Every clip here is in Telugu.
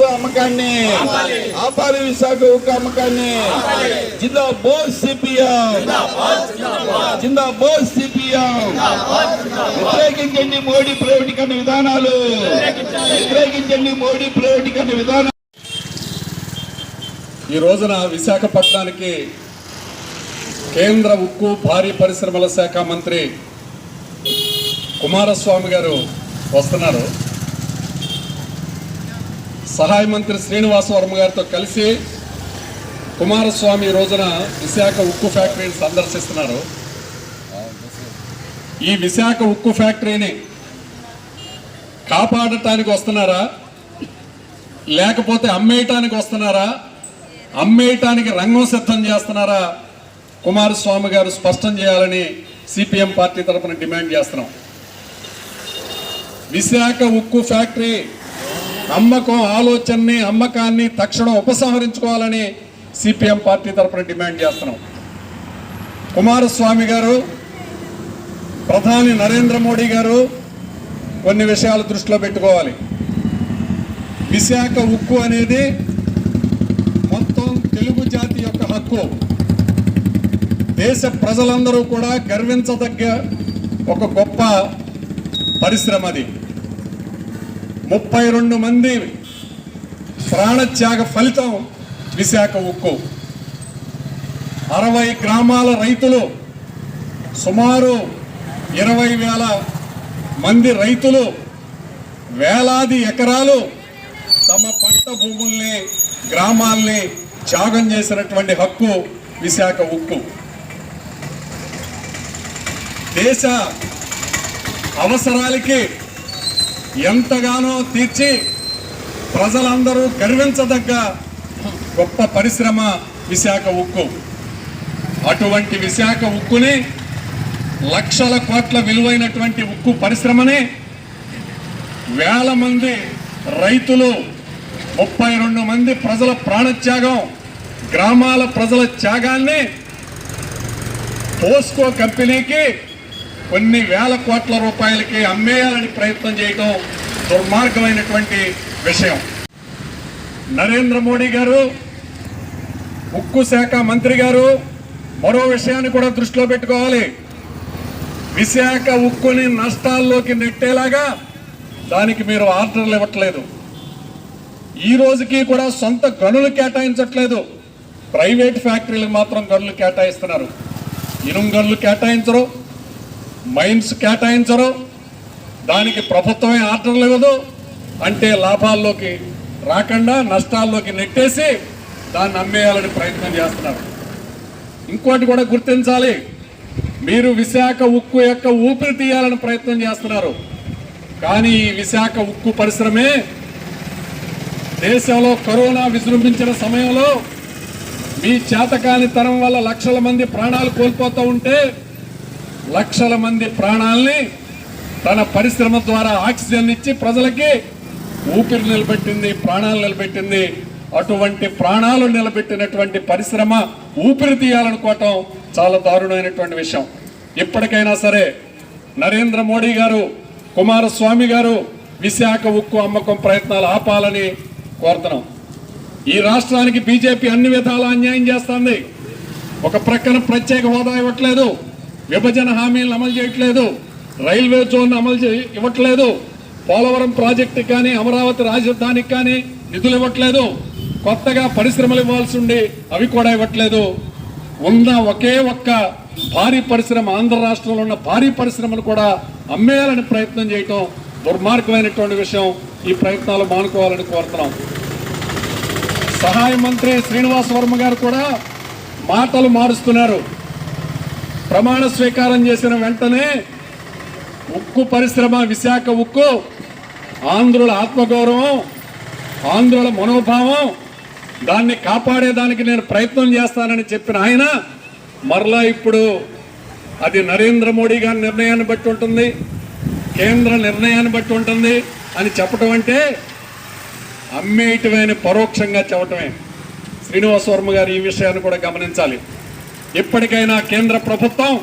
ఉక్కు అమ్మకాన్ని. ఆపాలి విశాఖ ఉక్కు అమ్మకాన్ని. జిల్లా బోస్ సిపిఎం. జిల్లా బోస్ సిపిఎం. వ్యతిరేకించండి మోడీ ప్రైవేటీకరణ విధానాలు. వ్యతిరేకించండి మోడీ ప్రైవేటీకరణ విధానాలు. ఈ రోజున విశాఖపట్నానికి కేంద్ర ఉక్కు భారీ పరిశ్రమల శాఖ మంత్రి కుమారస్వామి గారు వస్తున్నారు. సహాయ మంత్రి శ్రీనివాస వర్మ గారితో కలిసి కుమారస్వామి రోజున విశాఖ ఉక్కు ఫ్యాక్టరీని సందర్శిస్తున్నారు. ఈ విశాఖ ఉక్కు ఫ్యాక్టరీని కాపాడటానికి వస్తున్నారా? లేకపోతే అమ్మేయటానికి వస్తున్నారా? అమ్మేయటానికి రంగం సిద్ధం చేస్తున్నారా? కుమారస్వామి గారు స్పష్టం చేయాలని సిపిఎం పార్టీ తరఫున డిమాండ్ చేస్తున్నాం. విశాఖ ఉక్కు ఫ్యాక్టరీ అమ్మకం ఆలోచనని అమ్మకాన్ని తక్షణం ఉపసంహరించుకోవాలని సిపిఎం పార్టీ తరఫున డిమాండ్ చేస్తున్నాం. కుమారస్వామి గారు ప్రధాని నరేంద్ర మోడీ గారు కొన్ని విషయాలు దృష్టిలో పెట్టుకోవాలి. విశాఖ ఉక్కు అనేది మొత్తం తెలుగు జాతి యొక్క హక్కు. దేశ ప్రజలందరూ కూడా గర్వించదగ్గ ఒక గొప్ప పరిశ్రమ అది. ముప్పై రెండు మంది ప్రాణత్యాగ ఫలితం విశాఖ ఉక్కు. అరవై గ్రామాల రైతులు సుమారు ఇరవై వేల మంది రైతులు వేలాది ఎకరాలు తమ పంట భూముల్ని గ్రామాల్ని త్యాగం చేసినటువంటి హక్కు విశాఖ ఉక్కు. దేశ అవసరాలకి ఎంతగానో తీర్చి ప్రజలందరూ గర్వించదగ్గ గొప్ప పరిశ్రమ విశాఖ ఉక్కు. అటువంటి విశాఖ ఉక్కుని లక్షల కోట్ల విలువైనటువంటి ఉక్కు పరిశ్రమని వేల మంది రైతులు ముప్పై రెండు మంది ప్రజల ప్రాణత్యాగం గ్రామాల ప్రజల త్యాగాన్ని పోస్కో కంపెనీకి కొన్ని వేల కోట్ల రూపాయలకి అమ్మేయాలని ప్రయత్నం చేయడం దుర్మార్గమైనటువంటి విషయం. నరేంద్ర మోడీ గారు ఉక్కు శాఖ మంత్రి గారు మరో విషయాన్ని కూడా దృష్టిలో పెట్టుకోవాలి. విశాఖ ఉక్కుని నష్టాల్లోకి నెట్టేలాగా దానికి మీరు ఆర్డర్లు ఇవ్వట్లేదు. ఈ రోజుకి కూడా సొంత గనులు కేటాయించట్లేదు. ప్రైవేట్ ఫ్యాక్టరీలకు మాత్రం గనులు కేటాయిస్తున్నారు. ఇనుం గనులు కేటాయించరు. మైన్స్ కేటాయించరు దానికి ప్రభుత్వమే ఆర్డర్లు ఇవ్వదు అంటే లాభాల్లోకి రాకుండా నష్టాల్లోకి నెట్టేసి దాన్ని అమ్మేయాలని ప్రయత్నం చేస్తున్నారు. ఇంకోటి కూడా గుర్తించాలి మీరు విశాఖ ఉక్కు యొక్క ఊపిరి తీయాలని ప్రయత్నం చేస్తున్నారు. కానీ ఈ విశాఖ ఉక్కు పరిశ్రమే దేశంలో కరోనా విజృంభించిన సమయంలో మీ చేతకాని తరం వల్ల లక్షల మంది ప్రాణాలు కోల్పోతూ ఉంటే లక్షల మంది ప్రాణాల్ని తన పరిశ్రమ ద్వారా ఆక్సిజన్ ఇచ్చి ప్రజలకి ఊపిరి నిలబెట్టింది ప్రాణాలు నిలబెట్టింది. అటువంటి ప్రాణాలు నిలబెట్టినటువంటి పరిశ్రమ ఊపిరి తీయాలనుకోవటం చాలా దారుణమైనటువంటి విషయం. ఇప్పటికైనా సరే నరేంద్ర మోడీ గారు కుమారస్వామి గారు విశాఖ ఉక్కు అమ్మకం ప్రయత్నాలు ఆపాలని కోరుతున్నాం. ఈ రాష్ట్రానికి బీజేపీ అన్ని విధాలా అన్యాయం చేస్తుంది. ఒక ప్రక్కన ప్రత్యేక హోదా ఇవ్వట్లేదు. విభజన హామీలను అమలు చేయట్లేదు. రైల్వే జోన్ అమలు ఇవ్వట్లేదు. పోలవరం ప్రాజెక్టు కానీ అమరావతి రాజధానికి కానీ నిధులు ఇవ్వట్లేదు. కొత్తగా పరిశ్రమలు ఇవ్వాల్సి ఉండి అవి కూడా ఇవ్వట్లేదు. ఉన్న ఒకే ఒక్క భారీ పరిశ్రమ ఆంధ్ర రాష్ట్రంలో ఉన్న భారీ పరిశ్రమను కూడా అమ్మేయాలని ప్రయత్నం చేయటం దుర్మార్గమైనటువంటి విషయం. ఈ ప్రయత్నాలు మానుకోవాలని కోరుతున్నాం. సహాయ మంత్రి శ్రీనివాస వర్మ గారు కూడా మాటలు మారుస్తున్నారు. ప్రమాణ స్వీకారం చేసిన వెంటనే ఉక్కు పరిశ్రమ విశాఖ ఉక్కు ఆంధ్రుల ఆత్మగౌరవం ఆంధ్రుల మనోభావం దాన్ని కాపాడేదానికి నేను ప్రయత్నం చేస్తానని చెప్పిన ఆయన మరలా ఇప్పుడు అది నరేంద్ర మోడీ గారి నిర్ణయాన్ని బట్టి ఉంటుంది కేంద్ర నిర్ణయాన్ని బట్టి ఉంటుంది అని చెప్పటం అంటే అమ్మేయటమే పరోక్షంగా చెప్పటమే. శ్రీనివాస వర్మ గారు ఈ విషయాన్ని కూడా గమనించాలి. ఇప్పటికైనా కేంద్ర ప్రభుత్వం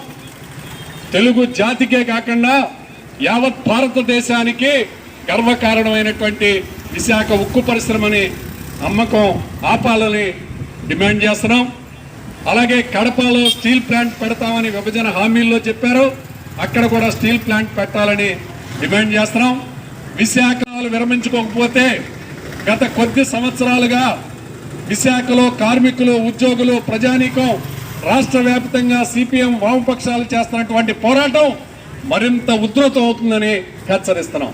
తెలుగు జాతికే కాకుండా యావత్ భారతదేశానికి గర్వకారణమైనటువంటి విశాఖ ఉక్కు పరిశ్రమని అమ్మకం ఆపాలని డిమాండ్ చేస్తున్నాం. అలాగే కడపలో స్టీల్ ప్లాంట్ పెడతామని విభజన హామీల్లో చెప్పారు. అక్కడ కూడా స్టీల్ ప్లాంట్ పెట్టాలని డిమాండ్ చేస్తున్నాం. విశాఖలు విరమించుకోకపోతే గత కొద్ది సంవత్సరాలుగా విశాఖలో కార్మికులు ఉద్యోగులు ప్రజానీకం రాష్ట్ర వ్యాప్తంగా సిపిఎం వామపక్షాలు చేస్తున్నటువంటి పోరాటం మరింత ఉధృతం అవుతుందని హెచ్చరిస్తున్నాం.